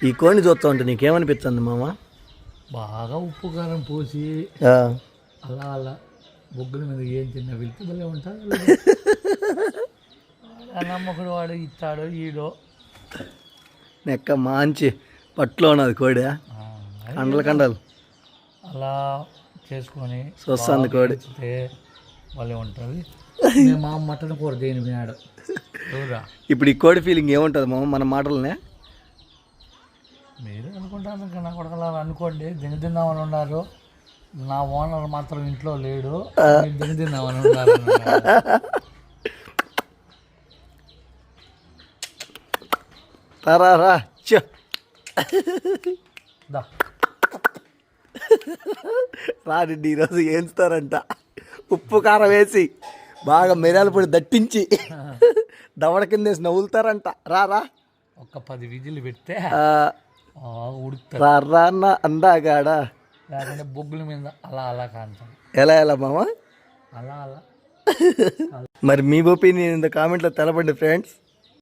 ఈ కోడిని చూస్తా ఉంటే నీకేమనిపిస్తుంది మామ? బాగా ఉప్పు కారం పోసి అలా అలా బొగ్గుల మీద ఏం తిన్న వెళ్తే భలే ఉంటుంది. నమ్మకుడు వాడు ఇస్తాడు ఈడో. నెక్క మంచి పట్లో ఉన్నది కోడి కండలు కండలు. అలా చేసుకొని చూస్తుంది కోడి. భలే ఉంటుంది. మా మటన్ కూర దేని ఇప్పుడు ఈ కోడి ఫీలింగ్ ఏముంటుంది మామ మన మాటలనే? మీరు అనుకుంటాను ఇంకా నా కొడకలా అనుకోండి. దిన తిందామని ఉన్నారు. నా ఓనర్ మాత్రం ఇంట్లో లేడు. మీరు దిన తిందామని ఉన్నారు రా రా రాడండి ఈరోజు ఏంచుతారంట ఉప్పు కారం వేసి బాగా మిరియాల పొడి దట్టించి దవడ కింద వేసి నవ్వులుతారంట. రా రా. ఒక్క పది విజిల్ పెడితే బాగా అన్న అందాగాడా? లేకుంటే బొగ్గుల మీద అలా అలా కాంతాం. ఎలా ఎలా మామ? అలా అలా. మరి మీ ఒపీనియన్ ఇంత కామెంట్లో తెలపండి ఫ్రెండ్స్.